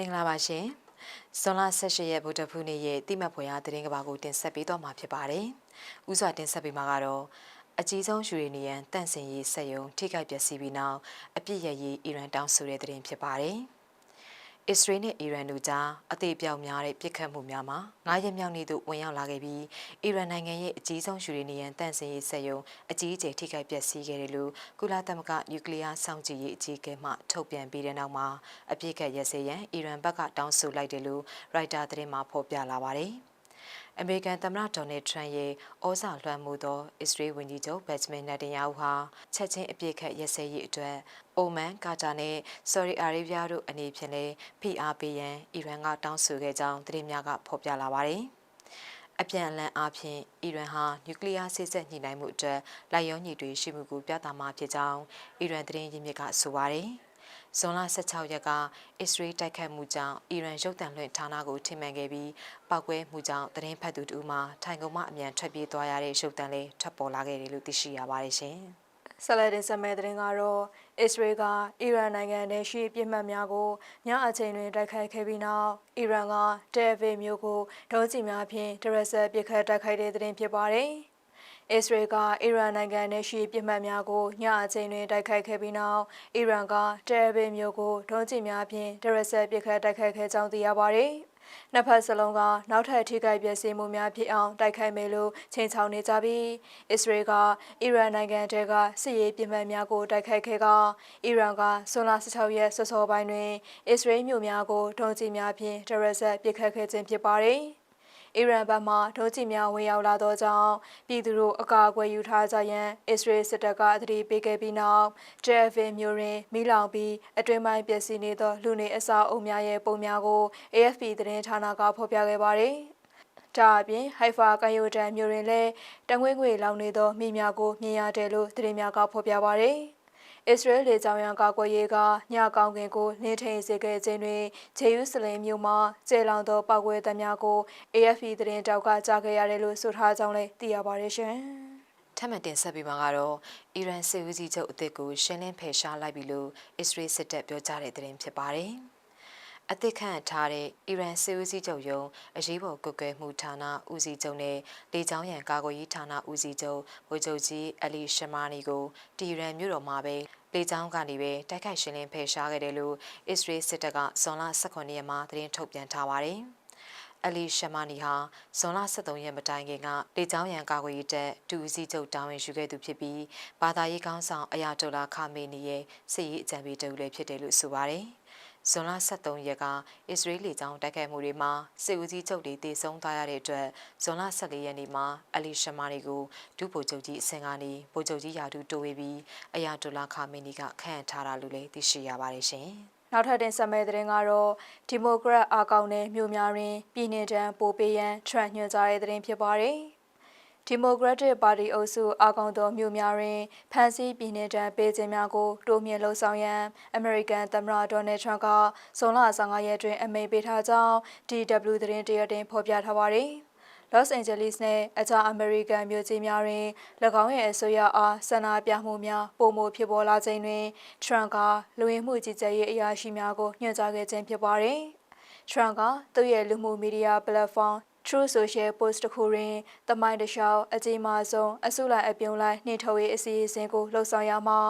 မင်္ဂလာပါရှင်ဇွန်လ18ရက်ဗုဒ္ဓဖူးနေ့ရဲ့တိမတ်ဖွယ်ရာသတင်းကဘာကိုတင်ဆက်ပေးတော့မှာဖြစ်ပါတယ်ဥစွာတင်ဆက်ပေးမှာကတော့အကြီးဆုံးယူရေနီယံတန့်စင်ရေးစက်ယုံထိခိုက်ပျက်စီးပြီးနောက်အပြစ်ရရေးအီရန်တောင်းဆိုတဲ့သတင်းဖြစ်ပါတယ် အစ္စရေးနဲ့အီရန်တို့ကြားအသေးပြောင်များတဲ့ပြစ်ခတ်မှုများမှာငါးရက်မြောက်နေ့သို့ဝင်ရောက်လာခဲ့ပြီးအီရန်နိုင်ငံရဲ့အကြီးဆုံးယူရေနီယံတန့်စင်ရေးစက်ရုံအကြီးအကျယ်ထိခိုက်ပျက်စီးခဲ့တယ်လို့ကုလသမဂ္ဂနျူကလ িয়ার စောင့်ကြည့်ရေးအကြီးအကဲမှထုတ်ပြန်ပြီးတဲ့နောက်မှာအပြစ်ခတ်ရစေရန်အီရန်ဘက်ကတောင်းဆိုလိုက်တယ်လို့ရိုက်တာသတင်းမှာဖော်ပြလာပါတယ်။ အမေရိကန်သမ္မတဒေါ်နယ်ထရန့်ရဲ့ဩဇာလွှမ်းမိုးသောအစ္စရေးဝန်ကြီးချုပ်ဘက်ဂျမင်နက်တန်ယာဟုဟာချက်ချင်းအပြစ်ခတ်ရစဲရေးအတွက်အိုမန်ကာတာနဲ့ဆော်ဒီအာရေဗျတို့အနေဖြင့်လည်းဖိအားပေးရန်အီရန်ကတောင်းဆိုခဲ့ကြောင်းသတင်းများကဖော်ပြလာပါတယ်။အပြန်အလှန်အားဖြင့်အီရန်ဟာနျူကလ িয়ার စစ်ဆက်ညှိနှိုင်းမှုအတွက်လိုက်ရောညီတွေရှိမှုကိုပြသမှာဖြစ်ကြောင်းအီရန်သတင်းရင်းမြစ်ကဆိုပါတယ်။ ဇွန်လ16ရက်က အစ္စရေးတိုက်ခတ်မှုကြောင့်အီရန်ရုပ်သံလွှင့်ဌာနကိုထိမှန်ခဲ့ပြီးပောက်ကွဲမှုကြောင့်သတင်းဖတ်သူတို့မှထိုင်ကုန်မှအမြန်ထွက်ပြေးသွားရတဲ့ရုပ်သံလေးထွက်ပေါ်လာခဲ့တယ်လို့သိရှိရပါတယ်ရှင်။ဆလဒင်ဆမဲတဲ့ငါတော့အစ္စရေးကအီရန်နိုင်ငံထဲရှိပြစ်မှတ်များကိုညအချိန်တွင်တိုက်ခိုက်ခဲ့ပြီးနောက်အီရန်ကတဲဗေမျိုးကိုဒုံးကျည်များဖြင့်ဒရက်ဆက်ပစ်ခတ်တိုက်ခိုက်တဲ့တဲ့တင်ဖြစ်ပါတယ်။ အစ္စရေးကအီရန်နိုင်ငံနဲ့ရှိပြစ်မှတ်များကိုညအချိန်တွင်တိုက်ခိုက်ခဲ့ပြီးနောက်အီရန်ကတဲဘင်မျိုးကိုဒုံးကျည်များဖြင့်ဒရက်ဆက်ပစ်ခတ်တိုက်ခိုက်ခဲ့ကြောင်းသိရပါတယ်။နှစ်ဖက်စလုံးကနောက်ထပ်ထိခိုက်ပျက်စီးမှုများဖြစ်အောင်တိုက်ခိုက်မယ်လို့ချိန်ချောင်းနေကြပြီးအစ္စရေးကအီရန်နိုင်ငံတဲကစစ်ရေးပြစ်မှတ်များကိုတိုက်ခိုက်ခဲ့ကအီရန်ကဇွန်လ16ရက်စောစောပိုင်းတွင်အစ္စရေးမြို့များကိုဒုံးကျည်များဖြင့်ဒရက်ဆက်ပစ်ခတ်ခဲ့ခြင်းဖြစ်ပါတယ်။ အီရန်ဘက်မှဒုံးကျည်များဝင်ရောက်လာသောကြောင့်ပြည်သူတို့အကာအကွယ်ယူထားကြရန်အစ္စရေးစစ်တပ်ကသတိပေးခဲ့ပြီးနောက်ဂျက်ဗင်မျိုးရင်းမိလောင်ပြီးအတွင်းပိုင်းပျက်စီးနေသောလူနေအစာအုပ်များရဲ့ပုံများကို AFP သတင်းဌာနကဖော်ပြခဲ့ပါတယ်။ဒါအပြင်ဟိုက်ဖာကယိုတန်မျိုးရင်လည်းတငွေ့ငွေလောင်နေသောမိများကိုမြင်ရတယ်လို့သတင်းများကဖော်ပြပါရယ်။ အစ္စရေးလေကြောင်းရန်ကာကွယ်ရေးကညကောင်းကင်ကိုနှင်းထိန်စေခဲ့ခြင်းတွင်ဂျေရုဆလင်မြို့မှာကျေလောင်သောပောက်ကွဲသမျှကို AFP သတင်းတောက်ကကြားခဲ့ရတယ်လို့ဆိုထားကြောင်းလည်းသိရပါတယ်ရှင်။ထပ်မံတင်ဆက်ပြီးမှာကတော့အီရန်စစ်ဦးစီးချုပ်အသစ်ကိုရှင်းလင်းဖယ်ရှားလိုက်ပြီလို့အစ္စရေးစစ်တပ်ပြောကြားတဲ့သတင်းဖြစ်ပါတယ်။ အသစ်ခန့်ထားတဲ့အီရန်စစ်ဦးစီးချုပ်ယုံအရေးပေါ်ကွက်ကဲမှုဌာနဦးစီးချုပ်နဲ့လေကြောင်းရန်ကာကွယ်ရေးဌာနဦးစီးချုပ်ဗိုလ်ချုပ်ကြီးအလီရှမာနီကိုတီရန်မြို့တော်မှာပဲလေကြောင်းကနေပဲတိုက်ခိုက်ရှင်းလင်းဖယ်ရှားခဲ့တယ်လို့အစ္စရေးစစ်တပ်ကဇွန်လ18ရက်မှာသတင်းထုတ်ပြန်ထားပါတယ်။အလီရှမာနီဟာဇွန်လ23ရက်မတိုင်ခင်ကလေကြောင်းရန်ကာကွယ်ရေးတပ်ဒူဦးစီးချုပ်တာဝန်ယူခဲ့သူဖြစ်ပြီးဘာသာရေးကောင်းဆောင်အယာတိုလာခါမေနီရဲ့စစ်ရေးအကြံပေးတဦးလည်းဖြစ်တယ်လို့ဆိုပါတယ်။ ဇွန်လ23ရက်က အစ္စရေးလေကြောင်းတိုက်ခိုက်မှုတွေမှာစစ်ဦးစီးချုပ်တွေတေဆုံးသွားရတဲ့အတွက်ဇွန်လ14ရက်နေ့မှာအလီရှမာနီကိုဒုဗိုလ်ချုပ်ကြီးအဆင့်ကနေဗိုလ်ချုပ်ကြီးယာဒူတိုးဝေးပြီးအယာတိုလာခါမီနီကခန့်ထားတာလို့လည်းသိရှိရပါတယ်ရှင်။နောက်ထပ်တင်ဆက်မယ့်သတင်းကတော့ဒီမိုကရက်အကောင့်နဲ့မြို့များတွင်ပြည်내တန်းပိုပေးရန်ထရန့်ညွှန်ကြားတဲ့သတင်းဖြစ်ပါတယ်။ ဒီမိုကရက်တစ်ပါတီအုပ်စုအာကောင်သောမြို့များတွင်ဖန်စီပြည်နယ်တန်းပေးခြင်းများကိုတိုးမြင့်လှုံ့ဆော်ရန်အမေရိကန်သမ္မတဒေါ်နယ်ထရန့်ကဇွန်လ15ရက်တွင် အမိန့်ပေးထားကြောင်း DW သတင်းတရတင်ဖော်ပြထားပါသည်။ Los Angeles နဲ့အခြားအမေရိကန်မြို့ကြီးများတွင်၎င်းရဲ့အစိုးရအားဆန္ဒပြမှုများပုံမှုဖြစ်ပေါ်လာခြင်းတွင်ထရန့်ကလူဝင်မှုကြီးကြပ်ရေးအရာရှိများကိုညွှန်ကြားခဲ့ခြင်းဖြစ်ပါတယ်။ Trump ကသူ့ရဲ့လူမှုမီဒီယာ platform True Social Post တစ်ခုတွင်တမိုင်းတလျှောက်အကြီးမားဆုံးအစုလိုက်အပြုံလိုက်နှိထုတ်ရေးအစီအစဉ်ကိုလှုပ်ဆောင်ရမှာ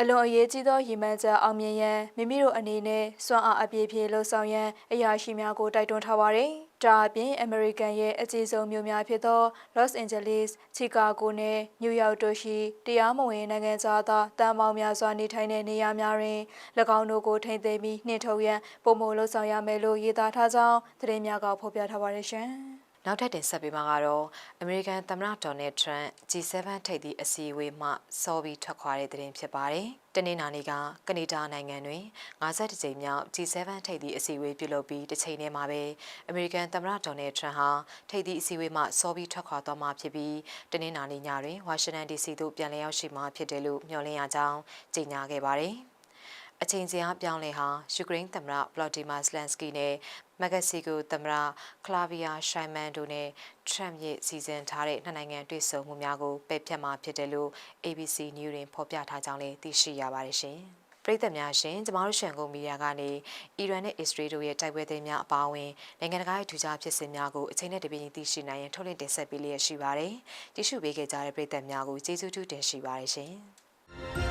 အလွန်အရေးကြီးသောရည်မှန်းချက်အောင်မြင်ရန်မိမိတို့အနေနဲ့စွမ်းအားအပြည့်ဖြည့်လှုပ်ဆောင်ရန်အရာရှိများကိုတိုက်တွန်းထားပါတယ်။ဒါအပြင်အမေရိကန်ရဲ့အကြီးဆုံးမြို့များဖြစ်သော Los Angeles, Chicago နဲ့ New York တို့ရှိတရားမဝင်နိုင်ငံသားတန်ပေါင်းများစွာနေထိုင်တဲ့နေရာများတွင်၎င်းတို့ကိုထိမ့်သိမ်းပြီးနှင်ထုတ်ရန်ပုံမလှုပ်ဆောင်ရမယ်လို့យေသားထားကြောင်းသတင်းများကဖော်ပြထားပါတယ်ရှင်။ နောက်ထပ်တင်ဆက်ပေးမှာကတော့အမေရိကန်သမ္မတဒေါ်နယ်ထရန့် G7 ထိပ်သီးအစည်းအဝေးမှစောပြီးထွက်ခွာတဲ့သတင်းဖြစ်ပါတယ်။တနင်္လာနေ့ကကနေဒါနိုင်ငံတွင်52ကြိမ်မြောက် G7 ထိပ်သီးအစည်းအဝေးပြုလုပ်ပြီးတစ်ချိန်တည်းမှာပဲအမေရိကန်သမ္မတဒေါ်နယ်ထရန့်ဟာထိပ်သီးအစည်းအဝေးမှစောပြီးထွက်ခွာသွားမှာဖြစ်ပြီးတနင်္လာနေ့ညတွင်ဝါရှင်တန် DC သို့ပြန်လည်ရောက်ရှိမှာဖြစ်တယ်လို့မျှော်လင့်ရကြောင်းကြေညာခဲ့ပါတယ်။ အချိန်စရာပြောင်းလဲဟာယူကရိန်းသမ္မတဗလော်ဒီမာဇလန်စကီနဲ့မက္ကဆီကိုသမ္မတကလာဗီယာရှိုင်မန်တို့နဲ့ထရမ်ရဲ့စီစဉ်ထားတဲ့နှစ်နိုင်ငံတွေ့ဆုံမှုများကိုပယ်ဖျက်မှာဖြစ်တယ်လို့ ABC News တွင်ဖော်ပြထားကြောင်းလည်းသိရှိရပါတယ်ရှင်။ပရိသတ်များရှင်ကျမတို့ရှန်ကုန်မီဒီယာကနေအီရန်နဲ့အစ္စရေးတို့ရဲ့တိုက်ပွဲသတင်းများအပါအဝင်နိုင်ငံတကာရဲ့ထူးခြားဖြစ်စဉ်များကိုအချိန်နဲ့တပြေးညီသိရှိနိုင်ရန်ထုတ်လွှင့်တင်ဆက်ပေးလျက်ရှိပါတယ်။ကြည့်ရှုပေးခဲ့ကြတဲ့ပရိသတ်များကိုကျေးဇူးတူတင်ရှိပါတယ်ရှင်။